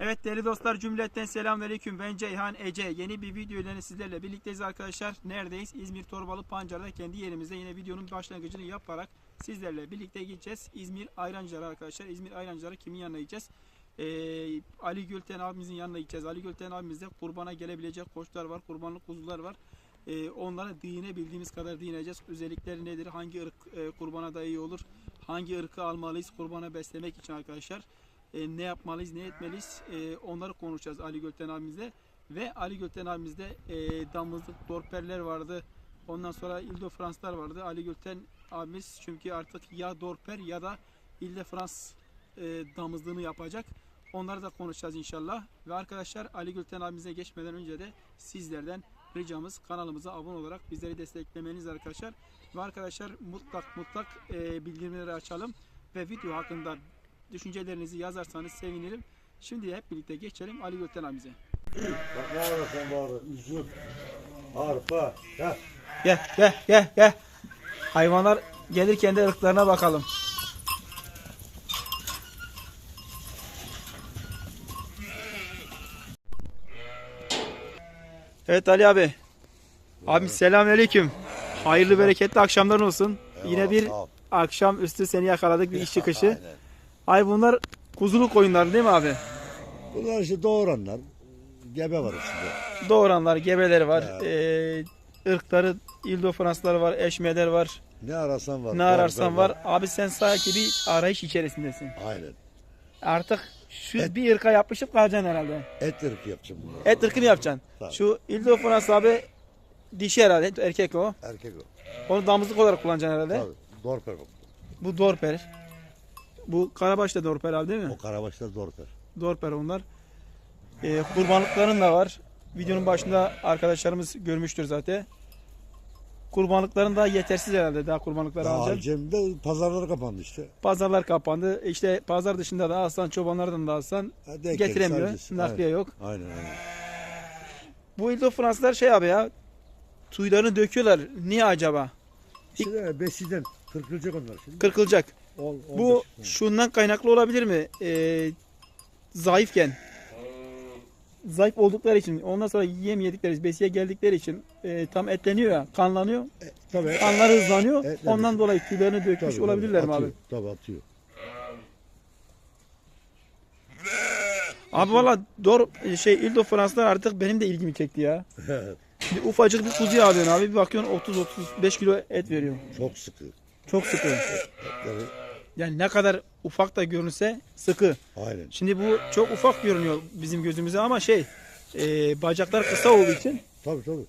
Evet değerli dostlar cümletten selamünaleyküm. Ben Ceyhan Ece. Yeni bir video ile sizlerle birlikteyiz arkadaşlar. Neredeyiz? İzmir Torbalı Pancar'da kendi yerimizde yine videonun başlangıcını yaparak sizlerle birlikte gideceğiz. İzmir Ayrancıları arkadaşlar. İzmir Ayrancıları kimin yanına gideceğiz? Ee, Ali Gülten abimizin yanına gideceğiz. Ali Gülten abimizde kurbana gelebilecek koçlar var, kurbanlık kuzular var. Ee, onlara dine bildiğimiz kadar dinleyeceğiz. Özellikleri nedir? Hangi ırk e, kurbana da iyi olur? Hangi ırkı almalıyız kurbana beslemek için arkadaşlar? E, ne yapmalıyız, ne etmeliyiz e, onları konuşacağız Ali Gökten abimizle. Ve Ali Gökten abimizde e, damızlık dorperler vardı. Ondan sonra İl de Franslar vardı. Ali Gökten abimiz çünkü artık ya dorper ya da İl de Frans e, damızlığını yapacak. Onları da konuşacağız inşallah. Ve arkadaşlar Ali Gülten abimize geçmeden önce de sizlerden ricamız kanalımıza abone olarak bizleri desteklemeniz arkadaşlar. Ve arkadaşlar mutlak mutlak e, bildirimleri açalım ve video hakkında düşüncelerinizi yazarsanız sevinirim. Şimdi hep birlikte geçelim Ali Gülten abimize. Bak ne ararsan bağırır. Üzüm, arpa, ya. Gel gel gel gel. Hayvanlar gelirken de ırklarına bakalım. Evet Ali abi. Abi selamünaleyküm. Hayırlı bereketli akşamlar olsun. Yine bir akşam üstü seni yakaladık bir iş çıkışı. Ay bunlar kuzuluk oyunları değil mi abi? Bunlar işte doğuranlar. Gebe var içinde. Doğuranlar, gebeleri var. Ya. Ee, ırkları, İldo Franslar var, eşmeler var. Ne ararsan var. Ne ararsan var. Abi sen sanki bir arayış içerisindesin. Aynen. Artık şu Et- bir ırka yapışıp kalacaksın herhalde. Et ırkı yapacağım bunları. Et ırkını yapacaksın. Tabii. Şu İldo Frans abi dişi herhalde, erkek o. Erkek o. Onu damızlık olarak kullanacaksın herhalde. Tabii. Dorper o. Bu Dorper. Bu Karabaş da Dorper abi değil mi? O karabaşlar dorper. Dorper onlar. Ee, kurbanlıkların da var. Videonun başında arkadaşlarımız görmüştür zaten. Kurbanlıkların da yetersiz herhalde daha kurbanlıkları Daha alacak. Cem'de pazarları kapandı işte. Pazarlar kapandı. İşte pazar dışında da alsan çobanlardan da alsan Ha, denk getiremiyor. sadece. Nakliye Aynen. yok. Aynen aynen. Bu İldo Fransızlar şey abi ya tuylarını döküyorlar. Niye acaba? İşte besiden kırkılacak onlar şimdi. Kırkılacak. Ol, Bu 15. şundan kaynaklı olabilir mi? Ee, zayıfken. Zayıf oldukları için ondan sonra yem yedikleri, besiye geldikleri için e, tam etleniyor ya, kanlanıyor. Tabii. Kanları hızlanıyor. Evet, evet. Ondan dolayı tüylerini dökmüş Tabii, olabilirler mi tabii, abi? atıyor, Tabii atıyor. Abi valla doğru şey İldo Fransızlar artık benim de ilgimi çekti ya. Bir ufacık bir kuzuyu alıyorsun abi bir bakıyorsun 30-35 kilo et veriyor. Çok sıkı. Çok sıkı. Yani, Yani ne kadar ufak da görünse sıkı. aynen. Şimdi bu çok ufak görünüyor bizim gözümüze ama şey e, bacaklar kısa olduğu için Tabii tabii.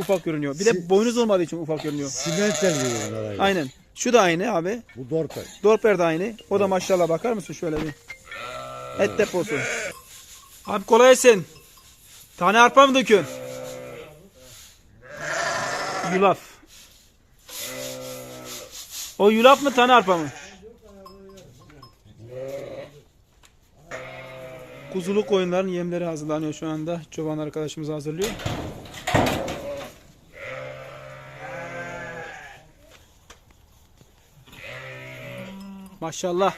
ufak görünüyor. Bir de Si- boynuz olmadığı için ufak görünüyor. Simentel gibi bunlar aynen. Aynen. Şu da aynı abi. Bu dorper. Dorper de aynı. O da maşallah bakar mısın şöyle bir. Et deposu. Abi kolay gelsin. Tane arpa mı döküyorsun? Yulaf. O yulaf mı tane arpa mı? Kuzuluk oyunların yemleri hazırlanıyor şu anda. Çoban arkadaşımız hazırlıyor. Maşallah.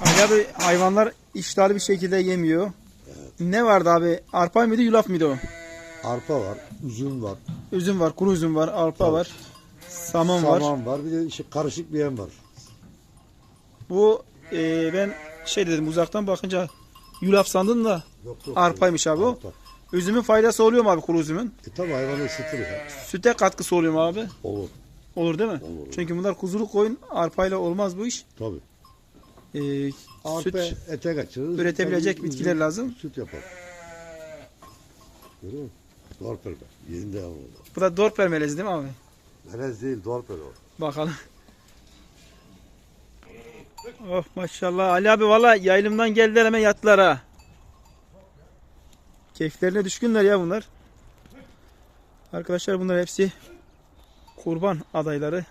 Ali abi hayvanlar iştahlı bir şekilde yemiyor. Ne vardı abi? Arpa mıydı yulaf mıydı o? Arpa var, üzüm var, Üzüm var, kuru üzüm var, arpa var. Saman var. saman var. Bir de işte karışık bir yem var. Bu e, ben şey dedim uzaktan bakınca yulaf sandım da Yok yok. arpaymış abi o. Arpa. Üzümün faydası oluyor mu abi kuru üzümün? E tabi hayvanı ısıtır ya. Süte katkısı oluyor mu abi? Olur. Olur değil mi? Olur. Çünkü bunlar kuzuluk koyun arpayla olmaz bu iş. Tabi. E, Arpa süt ete kaçırır. üretebilecek Tabii bitkiler üzüm lazım. Süt yapar. Görüyor musun? Dorper. Yerinde yavrum. Bu da dorper melezi değil mi abi? Melez değil dorper o. Bakalım. Oh maşallah Ali abi valla yaylımdan geldiler hemen yattılar ha. Keyiflerine düşkünler ya bunlar. Arkadaşlar bunlar hepsi kurban adayları.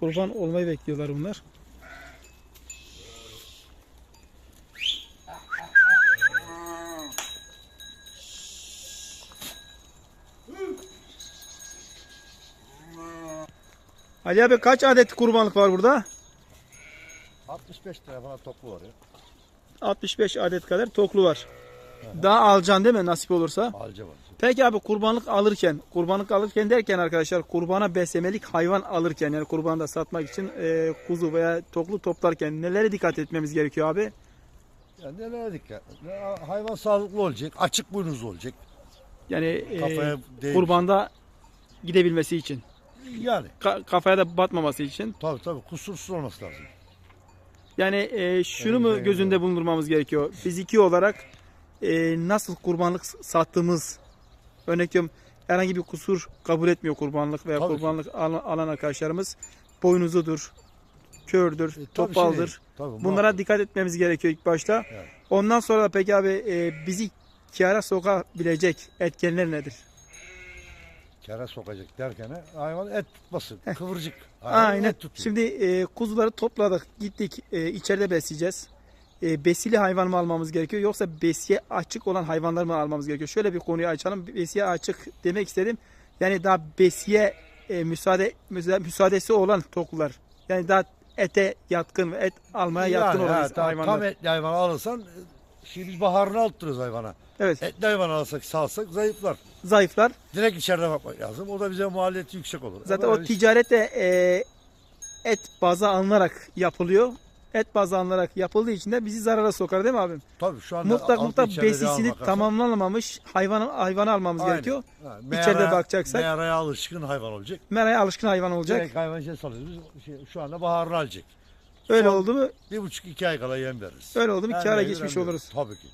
Kurban olmayı bekliyorlar bunlar. Ali abi kaç adet kurbanlık var burada? 65 lira falan toplu var ya. 65 adet kadar toklu var. Daha alacaksın değil mi nasip olursa? Alca var. Peki abi kurbanlık alırken, kurbanlık alırken derken arkadaşlar kurbana beslemelik hayvan alırken yani kurbanı da satmak için e, kuzu veya toklu toplarken nelere dikkat etmemiz gerekiyor abi? Ya nelere dikkat? Hayvan sağlıklı olacak, açık boynuzlu olacak. Yani e, Kafaya kurbanda gidebilmesi için, Yani ka- kafaya da batmaması için. tabii tabii kusursuz olması lazım. Yani e, şunu mu gözünde bulundurmamız gerekiyor? Fiziki olarak e, nasıl kurbanlık sattığımız örnek diyorum herhangi bir kusur kabul etmiyor kurbanlık veya Tabii ki. kurbanlık al- alan arkadaşlarımız. Boynuzudur, kördür, E, tabii topaldır. şimdi, tabii, Bunlara dikkat etmemiz gerekiyor ilk başta. Evet. Ondan sonra da peki abi e, bizi kâra sokabilecek etkenler nedir? Kere sokacak derken hayvan et tutmasın. Kıvırcık. Hayvan Aynen. Et tutuyor. Şimdi e, kuzuları topladık, gittik, e, içeride besleyeceğiz. E, besili hayvan mı almamız gerekiyor yoksa besiye açık olan hayvanlar mı almamız gerekiyor? Şöyle bir konuyu açalım. Besiye açık demek istedim. Yani daha besiye e, müsaade müsa- müsaadesi olan toklular. Yani daha ete yatkın ve et almaya yatkın Yani, olan ha, tam, hayvanlar. tam etli hayvan alırsan şimdi biz baharını alttırırız hayvana. Evet. Etli hayvan alırsak salsak zayıflar. Zayıflar. Direkt içeride bakmak lazım. O da bize maliyeti yüksek olur. Zaten Ama o biz- ticarette e, et bazı alınarak yapılıyor. Et bazı alınarak yapıldığı için de bizi zarara sokar değil mi abim? Tabii şu anda Mutlak mutlak içeride besisini tamamlanamamış hayvanı hayvanı almamız Aynen. gerekiyor. Ha, İçeride meyara- bakacaksak- Meyraya alışkın hayvan olacak. Meraya alışkın hayvan olacak. Direkt hayvan şey salıyoruz. Biz şey, şu anda baharını alacak. Öyle oldu mu? Bir buçuk iki ay kala yem veririz. Öyle oldu mu Hem kâra geçmiş oluruz. Tabii ki.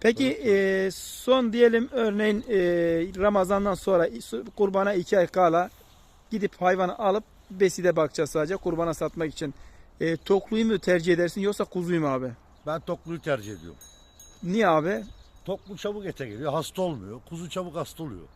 Peki e, son diyelim örneğin e, Ramazan'dan sonra kurbana iki ay kala gidip hayvanı alıp beside bakacağız sadece kurbana satmak için. E, tokluyu mu tercih edersin yoksa kuzuyu mu abi? Ben tokluyu tercih ediyorum. Niye abi? Toklu çabuk ete geliyor. Hasta olmuyor. Kuzu çabuk hasta oluyor.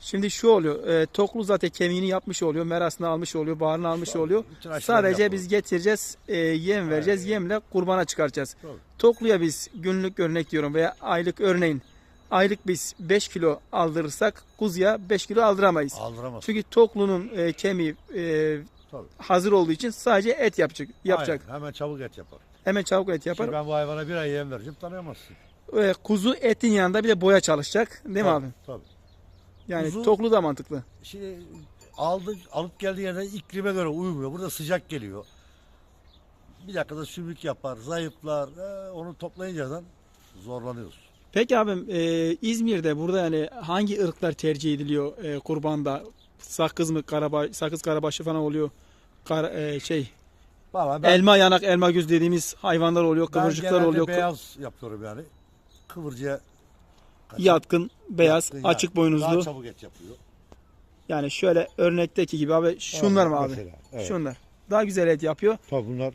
Şimdi şu oluyor. E, toklu zaten kemiğini yapmış oluyor. Merasını almış oluyor. Bağrını almış Tabii, oluyor. Sadece yapıyor. biz getireceğiz. e, yem vereceğiz. Yemle kurbana çıkaracağız. Tabii. Tokluya biz günlük örnek diyorum veya aylık örneğin aylık biz 5 kilo aldırırsak kuzuya 5 kilo aldıramayız. Aldıramaz. Çünkü toklunun e, kemiği e, Tabii. hazır olduğu için sadece et yapacak. yapacak. Aynen, hemen çabuk et yapar. Hemen çabuk et yapar. Şimdi ben bu hayvana bir ay yem vereceğim tanıyamazsın. E, kuzu etin yanında bir de boya çalışacak. Değil mi Tabii, abi? Tabii. Yani Kuzu- toklu da mantıklı. Şimdi aldık, alıp geldiği yerden iklime göre uymuyor. Burada sıcak geliyor. Bir dakikada sümük yapar, zayıflar. Ee, onu toplayıncadan zorlanıyoruz. Peki abim e, İzmir'de burada yani hangi ırklar tercih ediliyor e, kurbanda? Sakız mı, karaba, sakız karabaşı falan oluyor. Kar, e, şey ben, elma yanak, elma göz dediğimiz hayvanlar oluyor, ben kıvırcıklar oluyor. beyaz yapıyorum yani. Kıvırcıya kaçan- Yatkın, beyaz, yatkın, açık boynuzlu. Daha çabuk et yapıyor. Yani şöyle örnekteki gibi abi şunlar mı abi? Mesela, Evet. Şunlar. Daha güzel et yapıyor. Tabii bunlar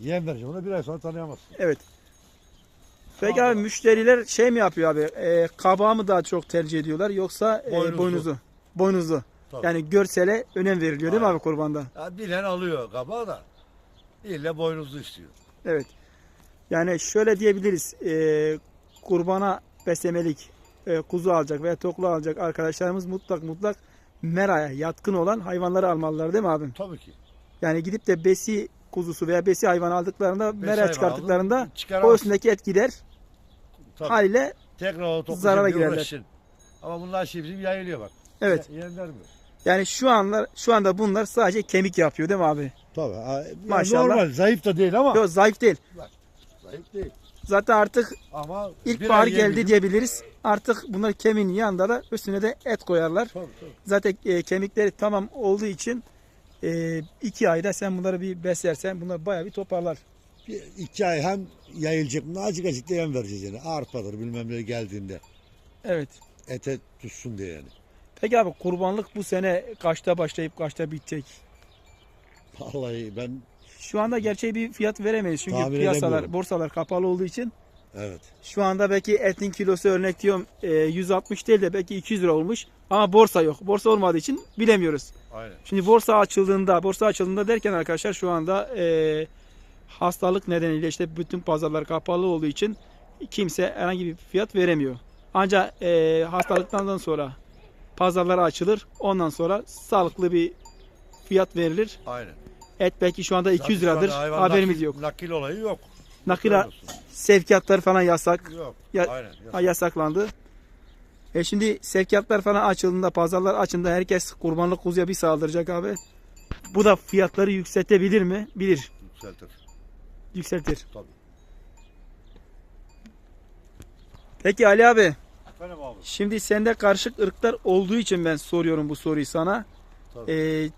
yem vereceğim. Ona bir ay sonra tanıyamazsın. Evet. Peki abi müşteriler şey mi yapıyor abi? E, kabağı mı daha çok tercih ediyorlar yoksa e, Boynuzlu. boynuzlu? Boynuzlu. Tabii. Yani görsele önem veriliyor değil mi Aynen. abi kurbanda? Ya bilen alıyor kabağı da. İlle boynuzlu istiyor. Evet. Yani şöyle diyebiliriz. E, kurbana beslemelik e, kuzu alacak veya toklu alacak arkadaşlarımız mutlak mutlak meraya yatkın olan hayvanları almalılar değil mi abim? Tabii ki. Yani gidip de besi kuzusu veya besi hayvan aldıklarında Beş meraya hayvan çıkarttıklarında o üstündeki et gider. Tabii. Haliyle Tekrar o topu Zarara şimdi girerler. Ama bunlar şey bizim yayılıyor bak. evet. Ye- Yem vermiyor. Yani şu anlar şu anda bunlar sadece kemik yapıyor değil mi abi? Tabii. Maşallah. Normal zayıf da değil ama. Yok zayıf değil. Zayıf değil. Zaten artık Ama ilk bir bahar ay yem geldi diyebiliriz. Artık bunlar kemiğin yanında da üstüne de et koyarlar. Tabii tabii. Zaten e, kemikleri tamam olduğu için e, iki ayda sen bunları bir beslersen bunlar bayağı bir toparlar. Bir, iki ay hem yayılacak acık acık da yem vereceğiz yani. Arpadır bilmem ne geldiğinde. Evet. Ete tutsun diye yani. Peki abi kurbanlık bu sene kaçta başlayıp kaçta bitecek? Vallahi ben Şu anda gerçeği bir fiyat veremeyiz. Çünkü Tahmin piyasalar, edemiyorum. borsalar kapalı olduğu için evet. Şu anda belki etin kilosu örnek diyorum e, 160 değil de belki 200 lira olmuş. Ama borsa yok. Borsa olmadığı için bilemiyoruz. Aynen. Şimdi borsa açıldığında, borsa açıldığında derken arkadaşlar şu anda e, hastalık nedeniyle işte bütün pazarlar kapalı olduğu için kimse herhangi bir fiyat veremiyor. Ancak e, hastalıktan sonra pazarlar açılır. Ondan sonra sağlıklı bir fiyat verilir. Aynen. Et belki şu anda 200 Zaten şu liradır. anda hayvan Haberimiz nakil- yok. Nakil olayı yok. Nakil Helal olsun. sevkiyatlar falan yasak. Yok. Ya- Aynen. Ha, yasaklandı. E şimdi sevkiyatlar falan açıldığında, pazarlar açında herkes kurbanlık kuzuya bir saldıracak abi. Bu da fiyatları yükseltebilir mi? Bilir. Yükseltir. Yükseltir. Tabii. Peki Ali abi, Efendim abi. şimdi sende karışık ırklar olduğu için ben soruyorum bu soruyu sana. Tabii. E,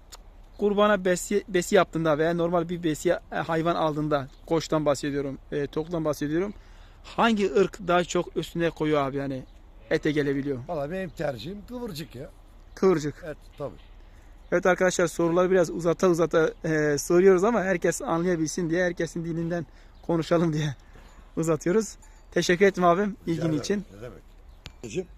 kurbana besi, besi yaptığında veya normal bir besi e, hayvan aldığında, koçtan bahsediyorum, e, toktan bahsediyorum. Hangi ırk daha çok üstüne koyuyor abi yani ete gelebiliyor? Valla benim tercihim kıvırcık ya. Kıvırcık. Et tabii. Evet arkadaşlar soruları biraz uzata uzata e, soruyoruz ama herkes anlayabilsin diye herkesin dilinden konuşalım diye uzatıyoruz. Teşekkür ederim abim ilgin için. Ne demek?